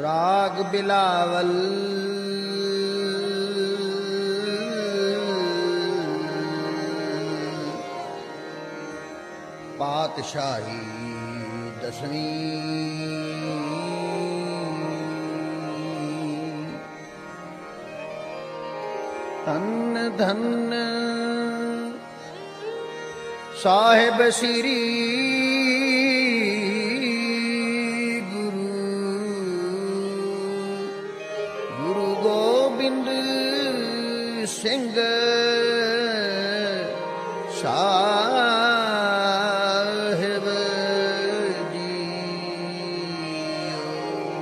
ਰਾਗ ਬਿਲਾਵਲ। ਪਾਤਸ਼ਾਹੀ ਦਸਵੀਂ। ਧੰਨ ਧਨ। ਸਾਹਿਬ ਸ੍ਰੀ ਸਿੰਘ ਸਾਹਿਬ ਜੀ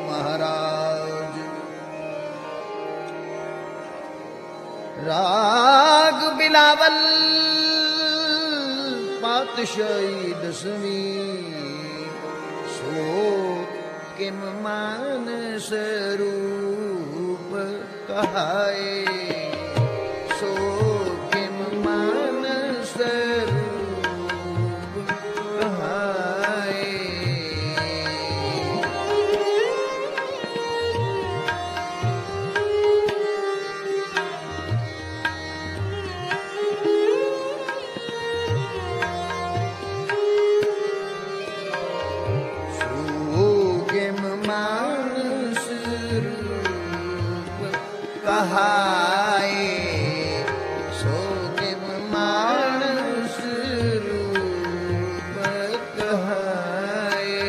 ਮਹਾਰਾਜ। ਰਾਗ ਬਿਲਾਵਲ ਪਾਤਸ਼ਾਹੀ ਦਸਵੀਂ ਸੋ ਕਿਮ ਮਾਨ ਸਰੂਪ ਕਹਾਏ। ਕਹਾਏ ਸੂਗਮ ਮਾਨਸ ਰੂਪ ਕਹਾਏ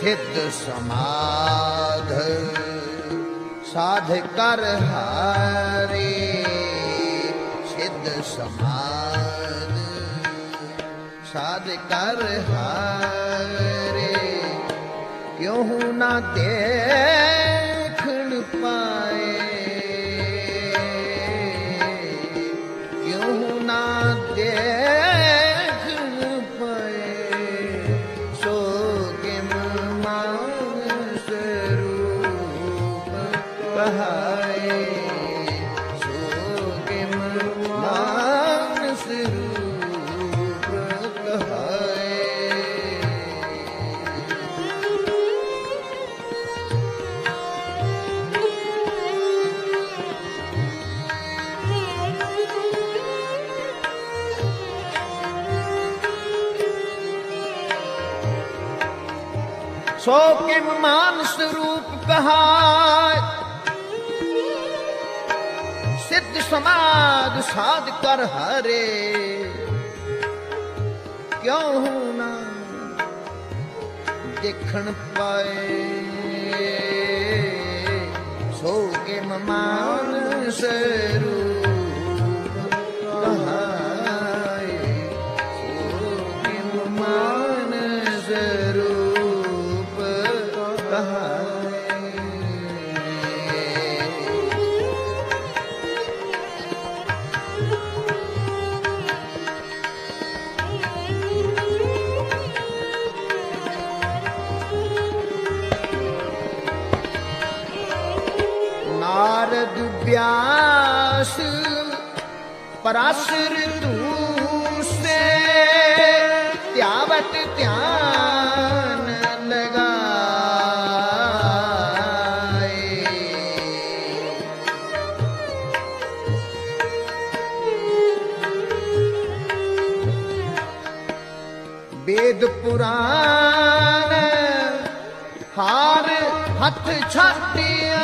ਸਿੱਧ ਸਮਾਧ ਸਾਧ ਕਰ ਹਾਰੇ। ਸਿੱਧ ਸਮਾਧ ਸਾਧ ਕਰ ਹਾਰੇ। ਕਿਉਂ ਨਾ ਦੇਖਣ ਪਾਏ। ਕਿਉਂ ਨਾ ਦੇਖਣ ਪਾਏ। ਸੋ ਕਿਮ ਮਾਂ ਸਰੂਪ ਕਹਾਏ ਸੋ ਕਿਮ ਮਾਨ ਸਰੂਪ ਕਹਾਇ। ਸਿੱਧ ਸਮਾਦ ਸਾਧ ਕਰ ਹਰੇ। ਕਿਉਂ ਨਾ ਦੇਖਣ ਪਾਏ? ਸੋ ਕਿਮ ਮਾਨ ਸਰੂਪ ਕਹਾਇ ਨਾਰਦ ਵਿਆਸ ਪਰਾਸਰ ਦੂਸੇ ਧਿਆਨ ਲਗਾਏ। ਵੇਦ ਪੁਰਾਣ ਹਾਰ ਹੱਥ ਛਾਟਿਆ।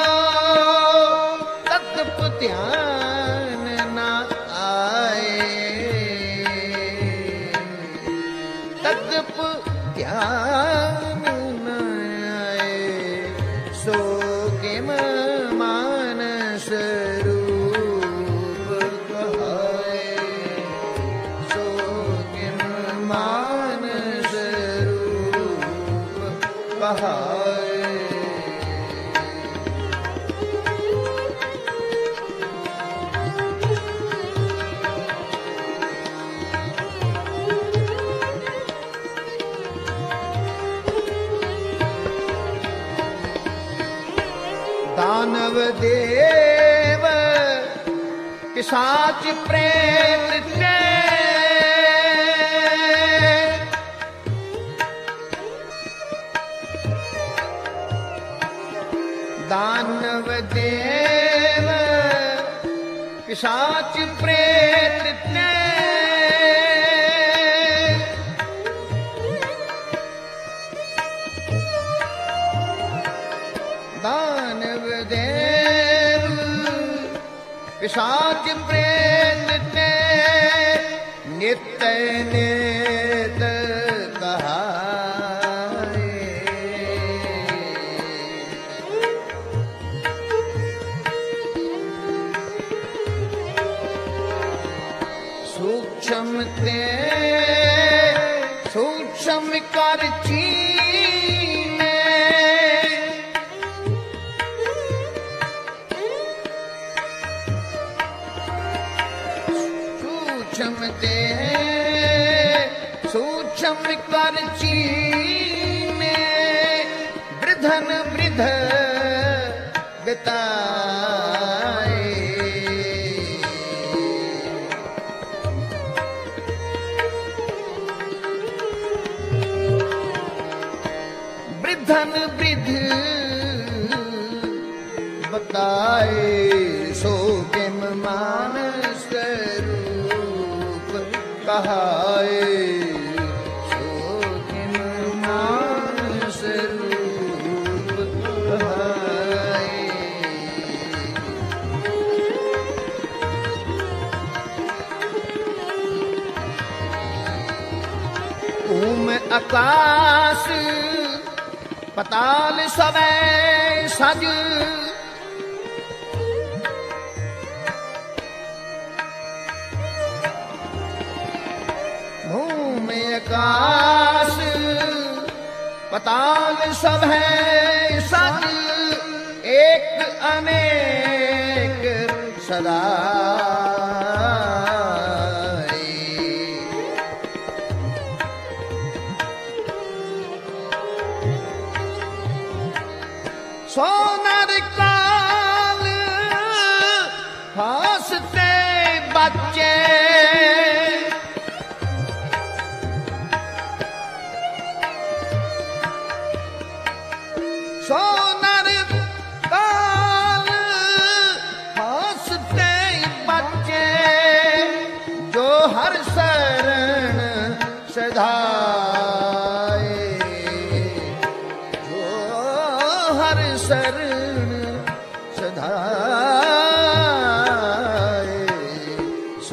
ਧਿਆਨ ਨਾ ਆਏ। ਤਤਪ ਧਿਆਨ ਨਾ ਆਏ। ਸੋ ਕਿਮ ਮਾਨਸ ਦੇਵ ਪਿਸਾਚ ਪ੍ਰੇਮ ਤੇ ਦਾਨਵ ਦੇਵ ਪਿਸਾਚ ਪ੍ਰੇਮ ਪਿਸਾਚ ਪ੍ਰੇਤ ਤੇ ਨਿਤ ਨਿਤ सूक्ष्म देह सूक्ष्म करची में वृधन वृध बिताए। वृधन वृद्ध बताए। ਕਹਾਏ ਸੋ ਕਿਮ ਮਾਨਸ ਰੂਪ ਕਹਾਏ ਓਮ ਆਕਾਸ਼ ਪਤਾਲ ਸਵੇ ਸਜ ਭੂਮ ਆਕਾਸ਼ ਪਤਾਲ ਸਭ ਹੈ ਸਜ ਇੱਕ ਅਨੇਕ ਸਦਾ ਸੋਨਰ ਕਾਲ ਹੱਸਤੇ ਬੱਚੇ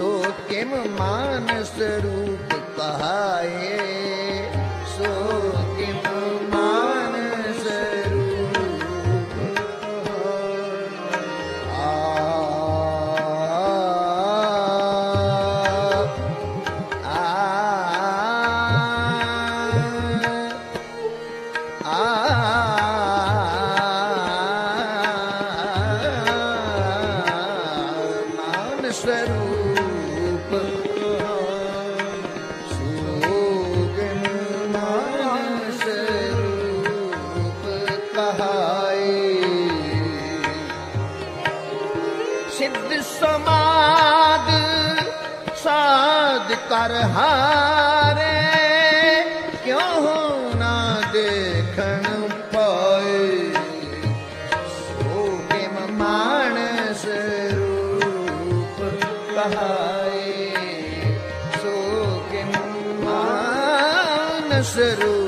ਸੋ ਕਿਮ ਮਾਨਸ ਰੂਪ ਕਹਾਏ ਸੋ ਸਾਧ ਕਰ ਹਾਰੇ। ਕਿਉਂ ਨਾ ਦੇਖਣ ਪਾਏ? ਸੋ ਕੇ ਮਾਨਸ ਰੂਪ ਕਹਾਏ? ਸੋ ਕੇ ਮਾਨਸ ਰੂਪ